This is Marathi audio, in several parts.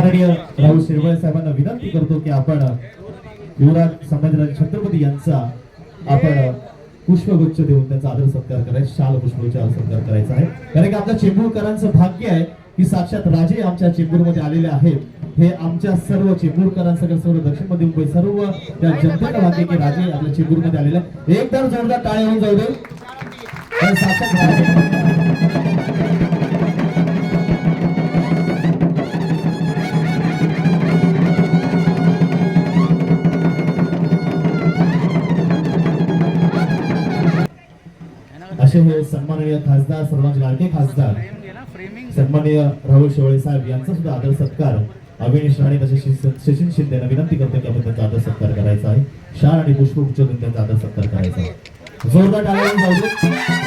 आदरणीय राहुल शिरवळे साहेबांना विनंती करतो की आपण युवराज संभाजीराज छत्रपती यांचा आपण पुष्पगुच्छ देऊन त्यांचा आदर सत्कार करायचा शाल पुष्पगुच्छ आदर सत्कार करायचा आहे. कारण की आपल्या चेंबूरकरांचं भाग्य आहे की साक्षात राजे आमच्या चेंबूरमध्ये आलेले आहेत. हे आमच्या सर्व चेंबूरकरांसकट सर्व दक्षिण मध्य मुंबई सर्व त्या जनतेला भाग्य की राजे आपल्या चेंबूरमध्ये आलेले आहेत. एकदम जोरदार टाळे होऊन जाऊ दे. साक्षात असे हे सन्माननीय खासदार सर्वांचे गाडके खासदार सन्माननीय राहुल शेवळे साहेब यांचा सुद्धा आदर सत्कार अविनेश राणे तसेच शि- सचिन शिंदे यांना विनंती करतो की आपण त्यांचा आदर सत्कार करायचा आहे. शाल आणि पुष्पगुच्छ त्यांचा आदर सत्कार करायचा आहे. जोरदार टाळ्या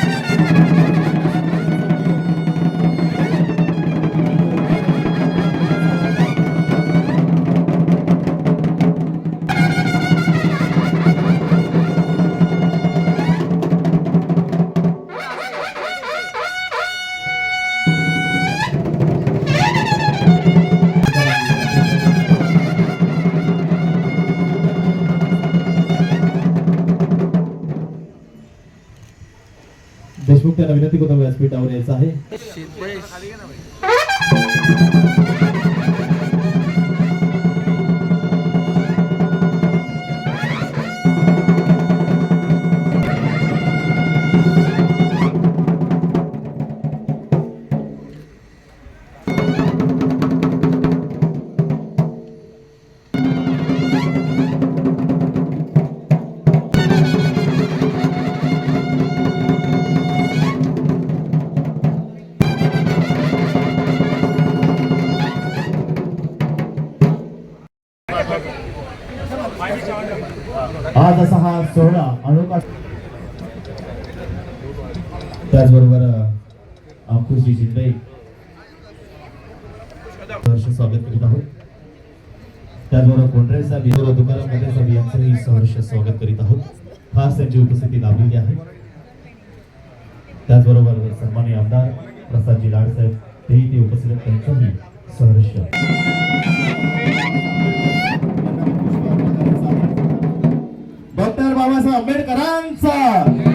त्यांना विनंती करतो व्यासपीठावर यायचं आहे सहर्ष स्वागत करीत आहोत. खास त्यांची उपस्थिती लाभलेली आहे. त्याचबरोबर सन्मान्य आमदार प्रसादजी लाड साहेब तेही ते उपस्थित आहेत. त्यांचंही सहर्ष. डॉक्टर बाबासाहेब आंबेडकरांचा.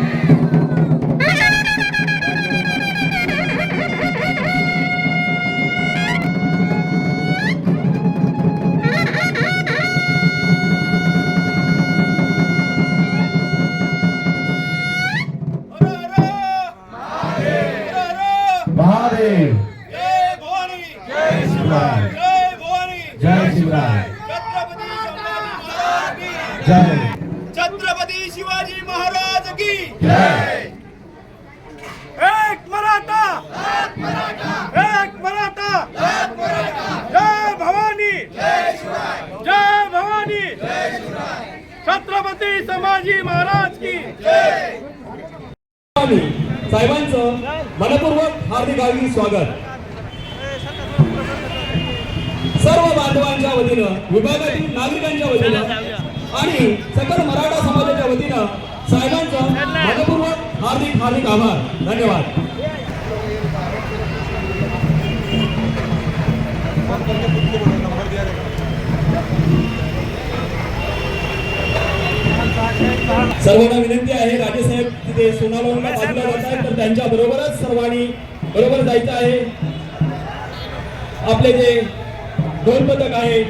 महादेव। जय भवानी जय शिवराय। जय। भवानी जय शिवराय छत्रपती शिवाजी महाराज की जय। छत्रपती शिवाजी महाराज की जय एक मराठा। एक मराठा। जय भवानी। जय भवानी। छत्रपती संभाजी महाराज की। साहेबांचं मनपूर्वक हार्दिक हार्दिक स्वागत. सर्व बांधवांच्या वतीनं विभागातील नागरिकांच्या वतीनं आणि सकल मराठा समाजाच्या वतीनं साहेबांचं मनपूर्वक हार्दिक हार्दिक आभार. धन्यवाद. सर्वांना विनंती आहे राजेसाहेब तिथे सोनावळला बाजूला जात आहेत तर त्यांच्या बरोबरच सर्वांनी बरोबर जायचं आहे. आपले जे ढोल पथक आहे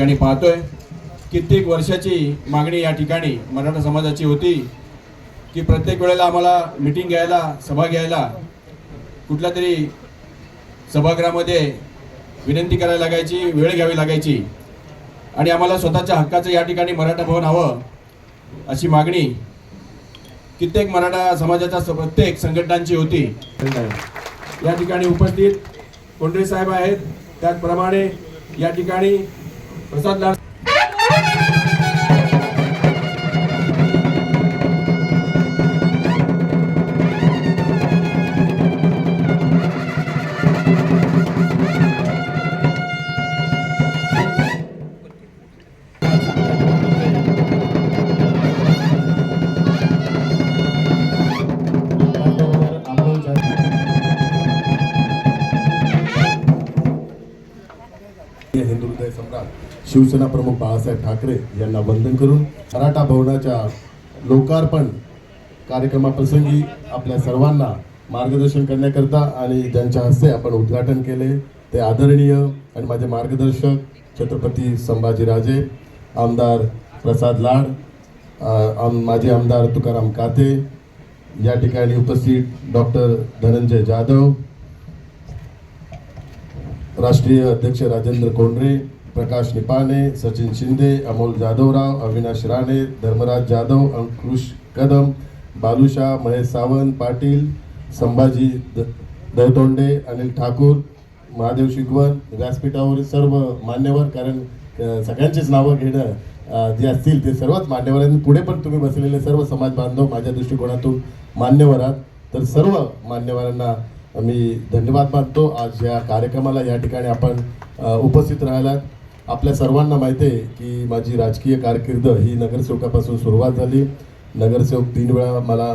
ठिकाणी पाहतोय कित्येक वर्षाची मागणी या ठिकाणी मराठा समाजाची होती की प्रत्येक वेळेला आम्हाला मिटिंग घ्यायला सभा घ्यायला कुठल्या तरी सभागृहामध्ये विनंती करायला लागायची वेळ घ्यावी लागायची. आणि आम्हाला स्वतःच्या हक्काचं या ठिकाणी मराठा भवन हवं अशी मागणी कित्येक मराठा समाजाच्या स- प्रत्येक संघटनांची होती. या ठिकाणी उपस्थित कोंडरे साहेब आहेत. त्याचप्रमाणे या ठिकाणी प्रसाद शिवसेना प्रमुख बाळासाहेब ठाकरे यांना वंदन करून मराठा भवनाच्या लोकार्पण कार्यक्रमाप्रसंगी आपल्या सर्वांना मार्गदर्शन करण्याकरता आणि ज्यांच्या हस्ते आपण उद्घाटन केले. ते आदरणीय आणि माझे मार्गदर्शक छत्रपती संभाजीराजे आमदार प्रसाद लाड आम माजी आमदार तुकाराम काते या ठिकाणी उपस्थित डॉक्टर धनंजय जाधव राष्ट्रीय अध्यक्ष राजेंद्र कोंडरे प्रकाश निपाणे सचिन शिंदे अमोल जाधवराव अविनाश राणे धर्मराज जाधव अंकुश कदम बालुशा महेश सावंत पाटील संभाजी द दहतोंडे अनिल ठाकूर महादेव शिगवण व्यासपीठावरील सर्व मान्यवर कारण सगळ्यांचीच नावं घेणं जे असतील ते सर्वच मान्यवर आणि पुढे पण तुम्ही बसलेले सर्व समाज बांधव माझ्या दृष्टिकोनातून मान्यवर आहात. तर सर्व मान्यवरांना मी धन्यवाद मानतो. आज या कार्यक्रमाला या ठिकाणी आपण उपस्थित राहिलात. आपल्या सर्वांना माहिती आहे की माझी राजकीय कारकीर्द ही नगरसेवकापासून सुरुवात झाली. नगरसेवक तीन वेळा मला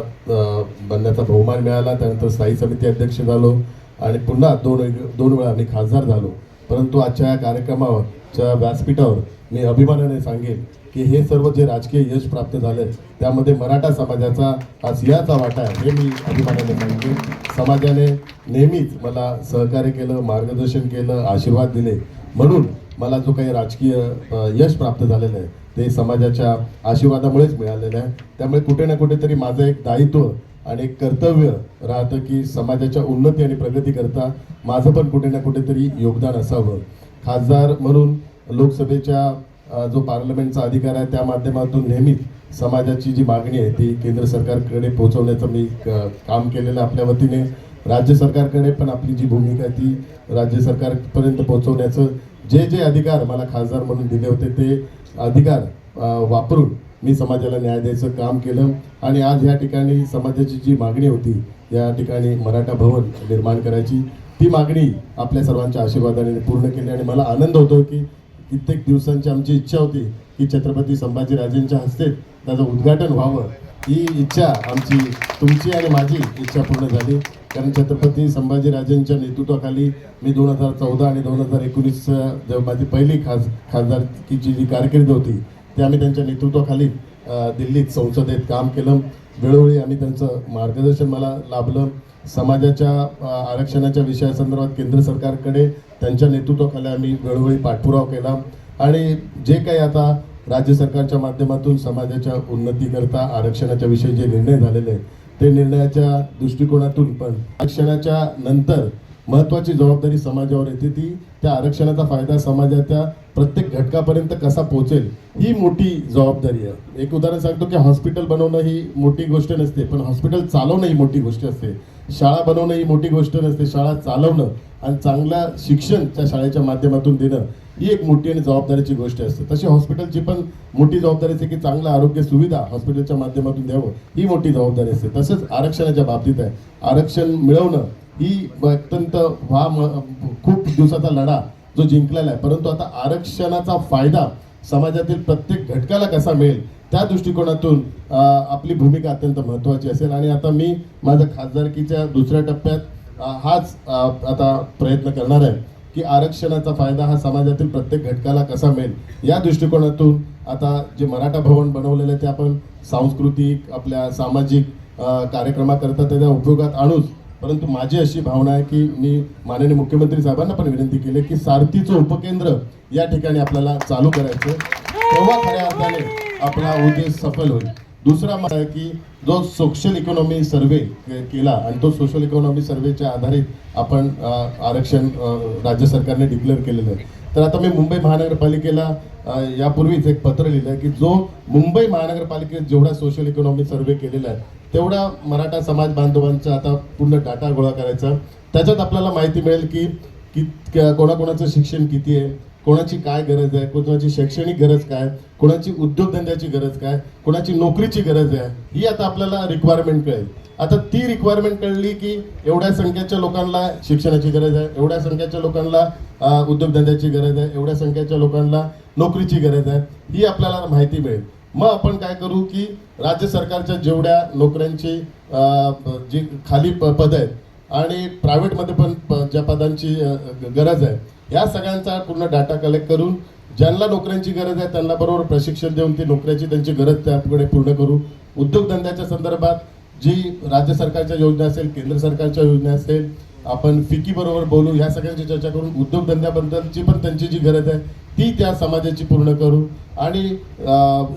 बनण्याचा बहुमान मिळाला. त्यानंतर स्थायी समिती अध्यक्ष झालो आणि पुन्हा दोन दोन वेळा मी खासदार झालो. परंतु आजच्या या कार्यक्रमाच्या व्यासपीठावर मी अभिमानाने सांगेन की हे सर्व जे राजकीय यश प्राप्त झाले त्यामध्ये मराठा समाजाचा हा सिंहाचा वाटा आहे हे मी अभिमानाने सांगेन. समाजाने नेहमीच मला सहकार्य केलं मार्गदर्शन केलं आशीर्वाद दिले. म्हणून मला जो काही राजकीय यश प्राप्त झालेलं आहे ते समाजाच्या आशीर्वादामुळेच मिळालेलं आहे. त्यामुळे कुठे ना कुठेतरी माझं एक दायित्व आणि एक कर्तव्य राहतं की समाजाच्या उन्नती आणि प्रगती करता माझं पण कुठे ना कुठेतरी योगदान असावं. खासदार म्हणून लोकसभेच्या जो पार्लमेंटचा अधिकार आहे त्या माध्यमातून नेहमीच समाजाची जी मागणी आहे ती केंद्र सरकारकडे पोहोचवण्याचं मी क- काम केलेलं आपल्या वतीने. राज्य सरकारकडे पण आपली जी भूमिका आहे ती राज्य सरकारपर्यंत पोहोचवण्याचं जे जे अधिकार मला खासदार म्हणून दिले होते ते अधिकार वापरून मी समाजाला न्याय द्यायचं काम केलं आणि आज या ठिकाणी समाजाची जी मागणी होती या ठिकाणी मराठा भवन निर्माण करायची ती मागणी आपल्या सर्वांच्या आशीर्वादाने पूर्ण केली आणि मला आनंद होतो की कित्येक दिवसांची आमची इच्छा होती की छत्रपती संभाजीराजेंच्या हस्ते त्याचं उद्घाटन व्हावं. ही इच्छा आमची तुमची आणि माझी इच्छा पूर्ण झाली. कारण छत्रपती संभाजीराजेंच्या नेतृत्वाखाली मी दोन हजार चौदा आणि दोन हजार एकोणीस माझी पहिली खास खासदारकीची जी कारकीर्द होती ते आम्ही त्यांच्या नेतृत्वाखाली दिल्लीत संसदेत काम केलं. वेळोवेळी आम्ही त्यांचं मार्गदर्शन मला लाभलं. समाजाच्या आरक्षणाच्या विषयासंदर्भात केंद्र सरकारकडे त्यांच्या नेतृत्वाखाली आम्ही वेळोवेळी पाठपुरावा केला. आणि जे काही आता राज्य सरकारच्या माध्यमातून समाजाच्या उन्नतीकरता आरक्षणाच्या विषयी जे निर्णय झालेले आहेत ते निर्णयाच्या दृष्टिकोनातून पण. आरक्षणाच्या नंतर महत्वाची जबाबदारी समाजावर येते ती. त्या आरक्षणाचा फायदा समाजाच्या प्रत्येक घटकापर्यंत कसा पोहोचेल ही मोठी जबाबदारी आहे. एक उदाहरण सांगतो की हॉस्पिटल बनवणं ही मोठी गोष्ट नसते पण हॉस्पिटल चालवणं ही मोठी गोष्ट असते. शाळा बनवणं ही मोठी गोष्ट नसते शाळा चालवणं आणि चांगलं शिक्षण त्या शाळेच्या माध्यमातून देणं ही एक मोठी आणि जबाबदारीची गोष्ट असते. तशी हॉस्पिटलची पण मोठी जबाबदारी असते की चांगलं आरोग्य सुविधा हॉस्पिटलच्या माध्यमातून द्यावं ही मोठी जबाबदारी असते. तसंच आरक्षणाच्या बाबतीत आहे. आरक्षण मिळवणं ही अत्यंत हा म- खूप दिवसाचा लढा जो जिंकलेला आहे. परंतु आता आरक्षणाचा फायदा समाजातील प्रत्येक घटकाला कसा मिळेल त्या दृष्टिकोनातून आपली भूमिका अत्यंत महत्त्वाची असेल. आणि आता मी माझ्या खासदारकीच्या दुसऱ्या टप्प्यात हाच आता प्रयत्न करणार आहे. की आरक्षणाचा फायदा हा समाजातील प्रत्येक घटकाला कसा मिळेल? या दृष्टिकोनातून आता जे मराठा भवन बनवलेलं आहे ते आपण सांस्कृतिक आपल्या सामाजिक कार्यक्रमाकरता त्याच्या उपयोगात आणूच. परंतु माझी अशी भावना आहे की मी माननीय मुख्यमंत्री साहेबांना पण विनंती केली की सारथीचं उपकेंद्र या ठिकाणी आपल्याला चालू करायचं तेव्हा खऱ्या अर्थाने आपला उद्देश सफल होईल. दुसरा मत आहे की जो सोशल इकॉनॉमी सर्वे केला आणि तो सोशल इकॉनॉमी सर्वेच्या आधारित आपण आरक्षण राज्य सरकारने डिक्लेअर केलेलं आहे. तर आता मी मुंबई महानगरपालिकेला यापूर्वीच एक पत्र लिहिलं आहे की जो मुंबई महानगरपालिकेत जेवढा सोशल इकॉनॉमी सर्वे केलेला आहे तेवढा मराठा समाज बांधवांचा आता पूर्ण डाटा गोळा करायचा. त्याच्यात आपल्याला माहिती मिळेल की की कोणाकोणाचं शिक्षण किती आहे कोणाची काय गरज आहे? कोणाची शैक्षणिक गरज काय? कोणाची उद्योगधंद्याची गरज काय? कोणाची नोकरीची गरज आहे? ही आता आपल्याला रिक्वायरमेंट कळेल. आता ती रिक्वायरमेंट कळली की एवढ्या संख्येच्या लोकांना शिक्षणाची गरज आहे एवढ्या संख्येच्या लोकांना उद्योगधंद्याची गरज आहे एवढ्या संख्येच्या लोकांना नोकरीची गरज आहे ही आपल्याला माहिती मिळेल. मग आपण काय करू की राज्य सरकारच्या जेवढ्या नोकऱ्यांची जी खाली प- पद आहेत आणि प्रायव्हेटमध्ये पण ज्या पदांची गरज आहे या सगळ्यांचा पूर्ण डाटा कलेक्ट करून ज्यांना नोकऱ्यांची गरज आहे त्यांना बरोबर प्रशिक्षण देऊन ती नोकऱ्याची त्यांची गरज त्याकडे पूर्ण करू. उद्योगधंद्याच्या संदर्भात जी राज्य सरकारच्या योजना असेल केंद्र सरकारच्या योजना असेल आपण फिकी बरोबर बोलू ह्या सगळ्यांची चर्चा करून उद्योगधंद्याबद्दलची पण त्यांची जी गरज आहे ती त्या समाजाची पूर्ण करू. आणि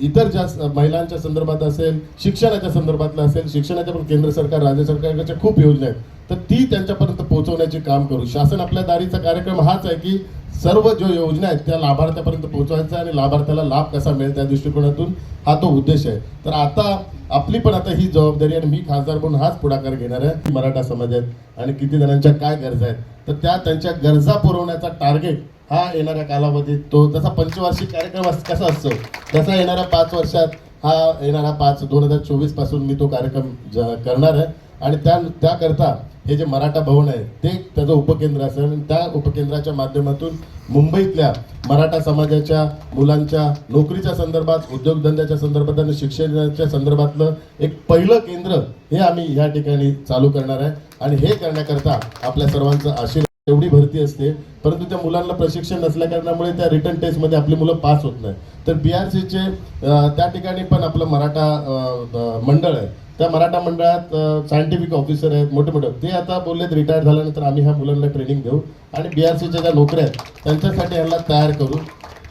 इतर ज्या स- महिलांच्या संदर्भात असेल शिक्षणाच्या संदर्भातलं असेल शिक्षणाच्या पण केंद्र सरकार राज्य सरकारच्या खूप योजना आहेत. तर ती त्यांच्यापर्यंत पोहोचवण्याचे काम करू. शासन आपल्या दारीचा कार्यक्रम हाच आहे की सर्व ज्या योजना आहेत त्या लाभार्थ्यापर्यंत पोहोचवायचा आणि लाभार्थ्याला लाभ कसा मिळेल त्या दृष्टिकोनातून हा तो उद्देश आहे. तर आता आपली पण आता ही जबाबदारी आणि मी खासदार म्हणून हाच पुढाकार घेणार आहे मराठा समाज आहेत आणि किती जणांच्या काय गरजा आहेत. तर त्या त्यांच्या गरजा पुरवण्याचा टार्गेट हा येणाऱ्या कालावधीत तो जसा पंचवार्षिक कार्यक्रम कसा असतो तसा येणाऱ्या पाच वर्षात हा येणारा पाच दोन हजार चोवीसपासून मी तो कार्यक्रम ज- करणार आहे. आणि त्या त्याकरता हे जे मराठा भवन आहे ते त्याचं उपकेंद्र असेल. आणि त्या उपकेंद्राच्या माध्यमातून मुंबईतल्या मराठा समाजाच्या मुलांच्या नोकरीच्या संदर्भात उद्योगधंद्याच्या संदर्भात आणि शिक्षणाच्या संदर्भातलं एक पहिलं केंद्र हे आम्ही या ठिकाणी चालू करणार आहे. आणि हे करण्याकरता आपल्या सर्वांचं आशीर्वाद एवढी भरती असते. परंतु त्या मुलांना प्रशिक्षण नसल्या कारणामुळे त्या रिटर्न टेस्टमध्ये आपली मुलं पास होत नाही. तर बी आर सीचे त्या ठिकाणी पण आपलं मराठा मंडळ आहे. त्या मराठा मंडळात सायंटिफिक ऑफिसर आहेत मोठे मोठे. ते आता बोललेत रिटायर झाल्यानंतर आम्ही ह्या मुलांना ट्रेनिंग देऊ. आणि बी आर सीच्या ज्या नोकऱ्या आहेत त्यांच्यासाठी यांना तयार करू.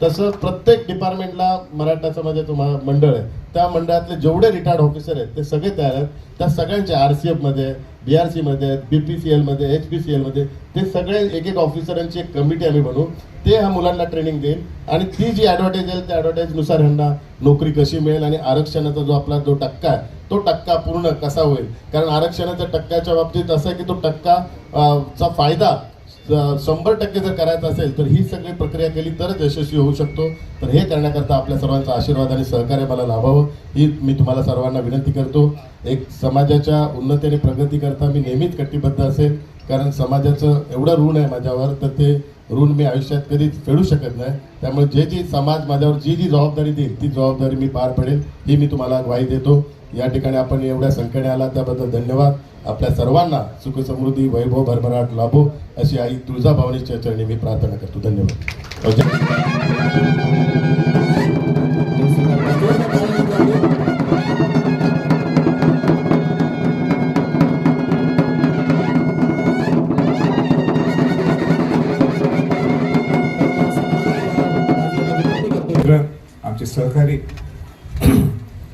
तसं प्रत्येक डिपार्टमेंटला मराठा समाजाचं मा- मंडळ आहे. त्या मंडळातले जेवढे रिटायर्ड ऑफिसर आहेत ते सगळे तयार आहेत. त्या सगळ्यांचे आर सी एफमध्ये बी आर सीमध्ये आहेत बी पी सी एलमध्ये एच पी सी एलमध्ये ते सगळे एक एक ऑफिसरांची एक कमिटी आम्ही बनवू. ते ह्या मुलांना ट्रेनिंग देईल आणि ती जी ॲडव्हर्टाईज येईल त्या ॲडव्हर्टाईजनुसार ह्यांना नोकरी कशी मिळेल आणि आरक्षणाचा जो आपला जो टक्का आहे तो टक्का पूर्ण कसा होईल? कारण आरक्षणाच्या टक्क्याच्या बाबतीत असं आहे की तो टक्का चा फायदा शंभर टक्के जर करायचं असेल तर ही सगळी प्रक्रिया केली तरच यशस्वी होऊ शकतो. तर हे करण्याकरता आपल्या सर्वांचा आशीर्वाद आणि सहकार्य मला लाभावं. ही मी तुम्हाला सर्वांना विनंती करतो. एक समाजाच्या उन्नती आणि प्रगतीकरता मी नेहमीच कटिबद्ध असेल कारण समाजाचं एवढं ऋण आहे माझ्यावर तर ते ऋण मी आयुष्यात कधीच फेडू शकत नाही. त्यामुळे जे जी समाज माझ्यावर जी जी जबाबदारी देईल ती जबाबदारी मी पार पडेल ही मी तुम्हाला ग्वाही देतो. या ठिकाणी आपण एवढ्या संख्येने आला त्याबद्दल धन्यवाद. आपल्या सर्वांना सुख समृद्धी वैभव भरभराट लाभो अशी आई तुळजाभवानीच्या चरणी मी प्रार्थना करतो. धन्यवाद. मित्र, आमचे सहकारी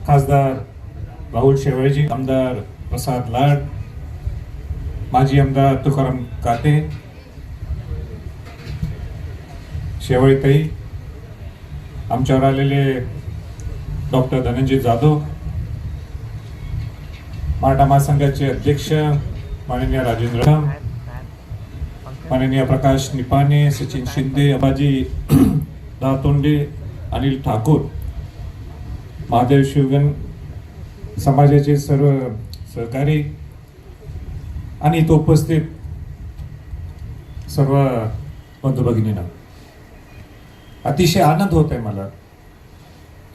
खासदार राहुल शेवाळजी आमदार प्रसाद लाड माजी आमदार तुकाराम काते शेवाळीताई आमच्यावर आलेले डॉक्टर धनंजय जाधव मराठा महासंघाचे अध्यक्ष माननीय राजेंद्र माननीय प्रकाश निपाने सचिन शिंदे अबाजी दातोंडे अनिल ठाकूर महादेव शिवगण समाजाचे सर्व सहकारी आणि इथं उपस्थित सर्व बंधू भगिनींना अतिशय आनंद होत आहे मला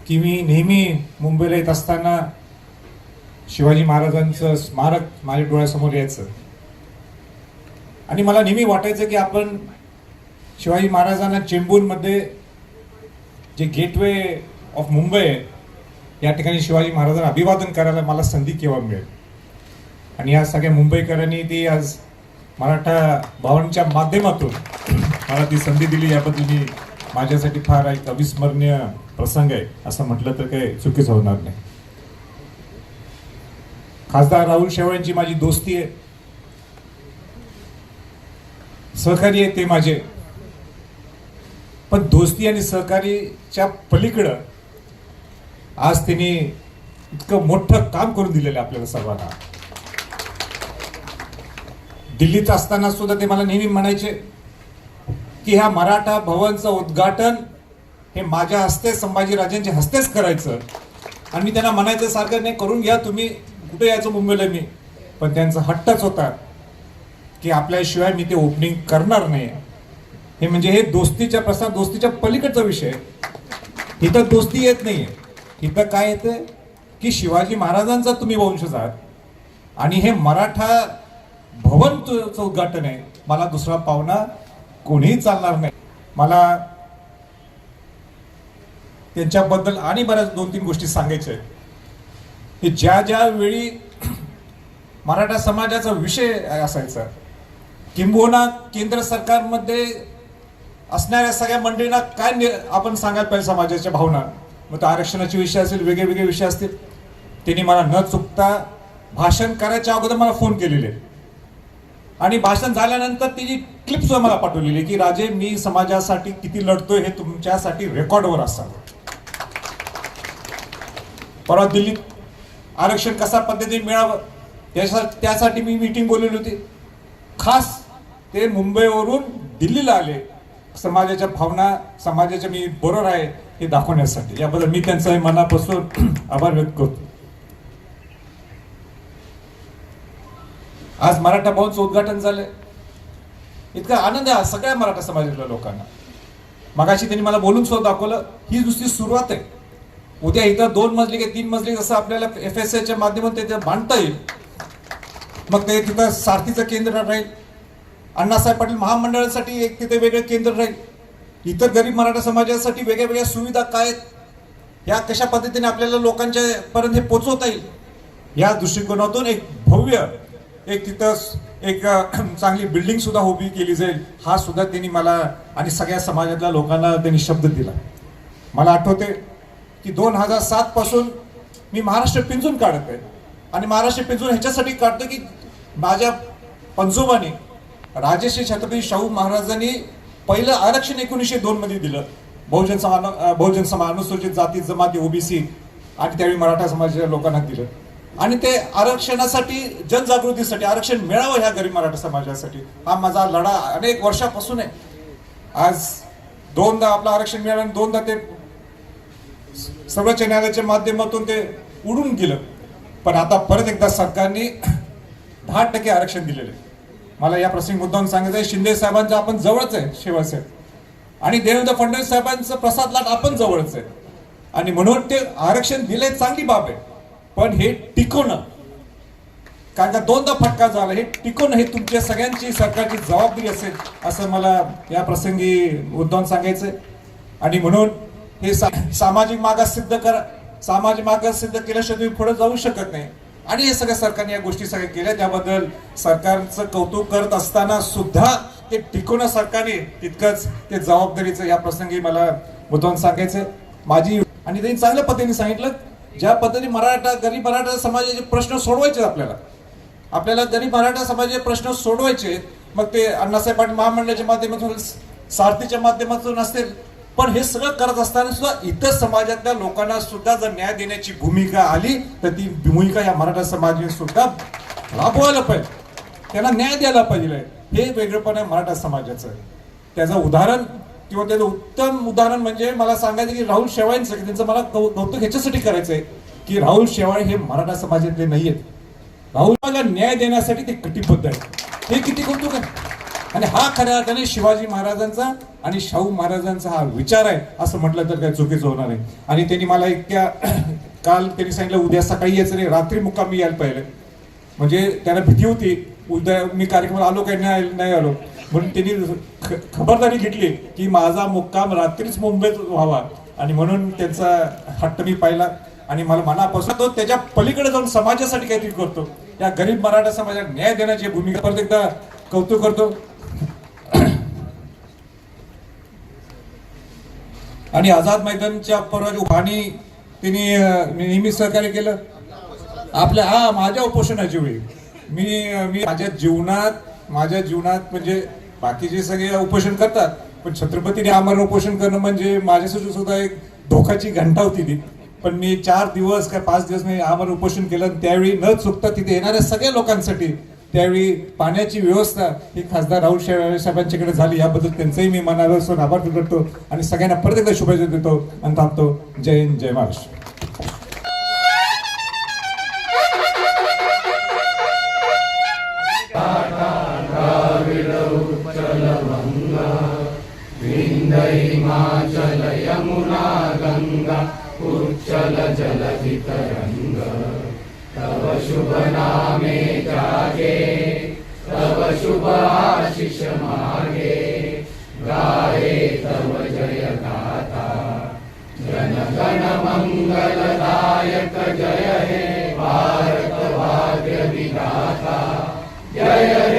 की मी नेहमी मुंबईला येत असताना शिवाजी महाराजांचं स्मारक माझ्या डोळ्यासमोर यायचं. आणि मला नेहमी वाटायचं की आपण शिवाजी महाराजांना चेंबूरमध्ये जे गेटवे ऑफ मुंबई आहे या ठिकाणी शिवाजी महाराजांना अभिवादन करायला मला संधी केव्हा मिळेल? आणि या सगळ्या मुंबईकरांनी ती आज मराठा भवनच्या माध्यमातून मला ती संधी दिली. याबद्दल मी माझ्यासाठी फार एक अविस्मरणीय प्रसंग आहे. असं म्हटलं तर काही चुकीच होणार नाही. खासदार राहुल शेवाळ्यांची माझी दोस्ती आहे. सहकारी आहे ते माझे. पण दोस्ती आणि सहकारीच्या पलीकडं आज त्यांनी इतकं मोठं काम करून दिलेलं आहे आपल्याला सर्वांना. दिल्लीत असताना सुद्धा ते मला नेहमी म्हणायचे की ह्या मराठा भवनचं उद्घाटन हे माझ्या हस्ते संभाजीराजांच्या हस्तेच करायचं. आणि मी त्यांना म्हणायचं सारखं नाही करून घ्या तुम्ही कुठे यायचं मुंबईला मी. पण त्यांचा हट्टच होता की आपल्याशिवाय मी ते ओपनिंग करणार नाही. हे म्हणजे हे दोस्तीच्या प्रसार दोस्तीच्या पलीकडचा विषय. इथं दोस्ती येत नाहीये. इथं काय येतं की शिवाजी महाराजांचा तुम्ही वंशज आहात. आणि हे मराठा भवन उद्घाटन आहे. मला दुसरा पाहुणा कोणीही चालणार नाही. मला त्यांच्याबद्दल आणि बऱ्याच दोन तीन गोष्टी सांगायच्या आहेत. की ज्या ज्या वेळी मराठा समाजाचा विषय असायचा किंबहुना केंद्र सरकारमध्ये असणाऱ्या सगळ्या मंडळींना काय आपण सांगायला पाहिजे समाजाच्या भावना? मग तो आरक्षणाचे विषय असेल वेगळे वेगळे विषय असतील. त्यांनी मला न चुकता भाषण करायच्या अगोदर मला फोन केलेले. आणि भाषण झाल्यानंतर तिची क्लिप सुद्धा मला पाठवलेली की राजे मी समाजासाठी किती लढतोय हे तुमच्यासाठी रेकॉर्डवर असावं. परवा दिल्लीत आरक्षण कसा पद्धतीने मिळावं त्यासाठी त्यासाठी मी मीटिंग बोलवली होती. खास ते मुंबईवरून दिल्लीला आले. समाजाच्या भावना समाजाच्या मी बरोबर आहे. हे दाखवण्यासाठी. याबद्दल मी त्यांचा मनापासून आभार व्यक्त करतो. आज मराठा भवनचं उद्घाटन झालंय. इतका आनंद आहे सगळ्या मराठा समाजातल्या लोकांना. मगाशी त्यांनी मला बोलून सुद्धा दाखवलं ही दुसरी सुरुवात आहे. उद्या इथं दोन मजली किंवा तीन मजली जसं आपल्याला एफ एस च्या माध्यमातून ते बांधता येईल मग ते तिथं सारथीचं केंद्र राहील. अण्णासाहेब पाटील महामंडळासाठी एक तिथे वेगळं केंद्र राहील. इतर गरीब मराठा समाजासाठी वेगळ्या वेगळ्या सुविधा काय आहेत? या कशा पद्धतीने आपल्याला लोकांच्या पर्यंत हे पोचवता येईल? या दृष्टिकोनातून एक भव्य एक तिथं एक चांगली बिल्डिंग सुद्धा उभी केली जाईल. हा सुद्धा त्यांनी मला आणि सगळ्या समाजातल्या लोकांना त्यांनी शब्द दिला. मला आठवते की दोन हजार सात पासून मी महाराष्ट्र पिंजून काढत आहे. आणि महाराष्ट्र पिंजून ह्याच्यासाठी काढतो की माझ्या पंजोबाने राजेश्री छत्रपती शाहू महाराजांनी पहिलं आरक्षण एकोणीसशे दोन मध्ये दिलं. बहुजन समान बहुजन समाज अनुसूचित जाती जमाती ओबीसी आणि त्यावेळी मराठा समाजाच्या लोकांना दिलं. आणि ते आरक्षणासाठी जनजागृतीसाठी आरक्षण मिळावं ह्या गरीब मराठा समाजासाठी. हा माझा लढा अनेक वर्षापासून आहे. आज दोनदा आपलं आरक्षण मिळालं आणि दोनदा ते सर्वोच्च न्यायालयाच्या माध्यमातून ते उडून गेलं. पण आता परत एकदा सरकारने दहा टक्के आरक्षण दिलेलं आहे. मला या प्रसंगी मुद्दाम सांगायचं आहे शिंदे साहेबांचं आपण जवळच आहे शिवसेना आणि देवेंद्र फडणवीस साहेबांचं प्रसाद लाट आपण जवळच आहे. आणि म्हणून ते आरक्षण दिले चांगली बाब आहे. पण हे टिकवणं कारण का दोनदा फटका झाला हे टिकवणं हे तुमच्या सगळ्यांची सरकारची जबाबदारी असेल असं मला या प्रसंगी मुद्दाम सांगायचंय आणि म्हणून हे सामाजिक मागास सिद्ध करा सामाजिक मागास सिद्ध केल्याशिवाय तुम्ही पुढे जाऊ शकत नाही. आणि हे सगळ्या सरकारने या गोष्टी सगळ्या केल्या. त्याबद्दल सरकारचं कौतुक करत असताना सुद्धा ते टिकवणं सरकारने तितकंच ते जबाबदारीचं या प्रसंगी मला मुद्दाम सांगायचं. माझी आणि त्यांनी चांगल्या पद्धतीने सांगितलं. ज्या पद्धतीने मराठा गरीब मराठा समाजाचे प्रश्न सोडवायचे आपल्याला आपल्याला गरीब मराठा समाजाचे प्रश्न सोडवायचे मग ते अण्णासाहेब पाटील महामंडळाच्या माध्यमातून सारथीच्या माध्यमातून असतील पण हे सगळं करत असताना सुद्धा इतर समाजातल्या लोकांना सुद्धा जर न्याय देण्याची भूमिका आली तर ती भूमिका या मराठा समाजाने सुद्धा राबवायला पाहिजे. त्यांना न्याय द्यायला पाहिजे. हे वेगळेपण आहे मराठा समाजाचं. त्याचं उदाहरण किंवा त्याचं उत्तम उदाहरण म्हणजे मला सांगायचं की राहुल शेवाळेंचं की त्यांचं मला कौतुक ह्याच्यासाठी करायचं आहे की राहुल शेवाळे हे मराठा समाजातले नाही आहेत राहुल न्याय देण्यासाठी ते कटिबद्ध आहेत. हे किती कौतुक आहे? आणि हा खऱ्या अर्थाने शिवाजी महाराजांचा आणि शाहू महाराजांचा हा विचार आहे असं म्हटलं तर काय चुकीचं होणार नाही आणि त्यांनी मला इतक्या काल त्यांनी सांगितलं उद्या सकाळी यायचं नाही रात्री मुक्कामी यायला पाहिजे म्हणजे त्यांना भीती होती उद्या मी कार्यक्रमाला आलो काही नाही नाही आलो. म्हणून त्यांनी ख- खबरदारी घेतली की माझा मुक्काम रात्रीच मुंबईत व्हावा. आणि म्हणून त्यांचा हट्ट मी पाहिला. आणि मला मनापासून तो त्याच्या पलीकडे जाऊन समाजासाठी काहीतरी करतो. या गरीब मराठा समाजाला न्याय देण्याची भूमिका परत एकदा कौतुक करतो. आणि आझाद मैदानच्या परवा पाणी त्यांनी नेहमी सहकार्य केलं. आपल्या हा माझ्या उपोषणाची वेळी. मी मी माझ्या जीवनात माझ्या जीवनात म्हणजे बाकीचे सगळे उपोषण करतात पण छत्रपतीने आम्हाला उपोषण करणं म्हणजे माझ्यासाठी सुद्धा एक धोकाची घंटा होती ती. पण मी चार दिवस काय पाच दिवस मी आम्हाला उपोषण केलं आणि त्यावेळी न चुकता तिथे येणाऱ्या सगळ्या लोकांसाठी त्यावेळी पाण्याची व्यवस्था ही खासदार राहुल साहेबांच्याकडे झाली. याबद्दल त्यांचंही मी मनापासून आभार करतो आणि सगळ्यांना परत एकदा शुभेच्छा देतो आणि थांबतो. जय हिंद जय महाराष्ट्र. शुभ नामे जागे तव शुभ आशिष मागे। गाये तव जय गाता जन गण मंगलदायक जय हे भारत भाग्य विधाता। जय हे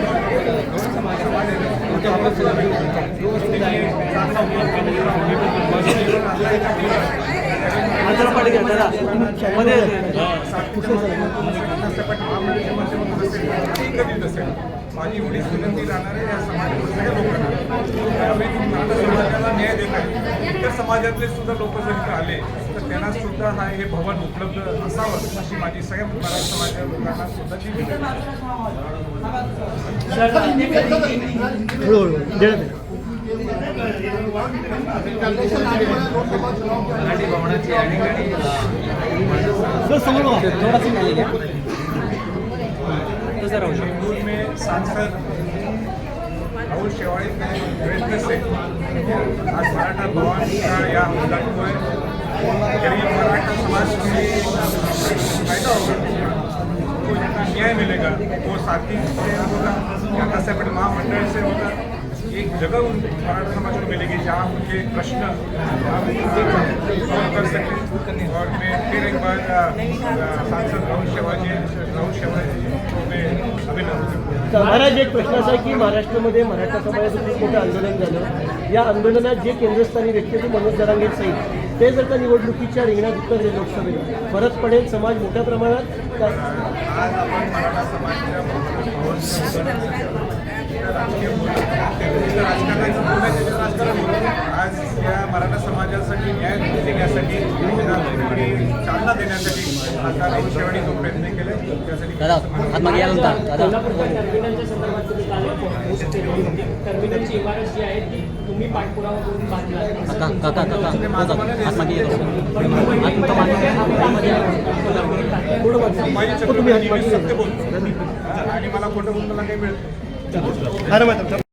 माझी एवढीच विनंती राहणार आहे या समाजातील सगळ्या लोकांना त्यामुळे तुम्ही आता समाजाला न्याय देत आहे. इतर समाजातले सुद्धा लोक जर आले तर त्यांना सुद्धा हा हे भवन उपलब्ध असावं अशी माझी सगळ्या मराठा समाजाच्या लोकांना सुद्धा ती विनंती आहे. चेंबूर में सांसद राहुल शेवाड़ी के प्रयत्न से आज मराठा भवन का यह उद्घाटन हुआ है गरीब मराठा समाज के लिए फ़ायदा होगा उनको जितना न्याय मिलेगा, वो साथी से होगा या कसेपट महामंडल से होगा। एक जगह उन मराठा समाज को मिलेगी जहाँ उनके प्रश्न कर सकें और मैं फिर एक बार सांसद राहुल शेवाजी राहुल शेवाजी को मैं अभिनंदन महाराज एक प्रश्न असा आहे की महाराष्ट्रामध्ये मराठा समाजाचं खूप मोठं आंदोलन झालं. या आंदोलनात जे केंद्रस्थानी व्यक्ती होते मनोज जरांगे सहित ते जर का निवडणुकीच्या रिंगणात उतरले लोकसभेत फरक पडेल? समाज मोठ्या प्रमाणात? आज या मराठा समाजासाठी न्याय देण्यासाठी चालना देण्यासाठी जो प्रयत्न केले त्यासाठी कोल्हापूरच्या टर्मिनलच्या संदर्भात तुम्ही काल एक पोस्ट केली होती. टर्मिनलची इमारत जी आहे ती तुम्ही पाठपुरावा करून बांधला असं ते माझं मला द्यायचं. माझी चक्र मी नेहमी सत्य बोलतो. आणि मला खोटं बोलताना काही मिळत नाही.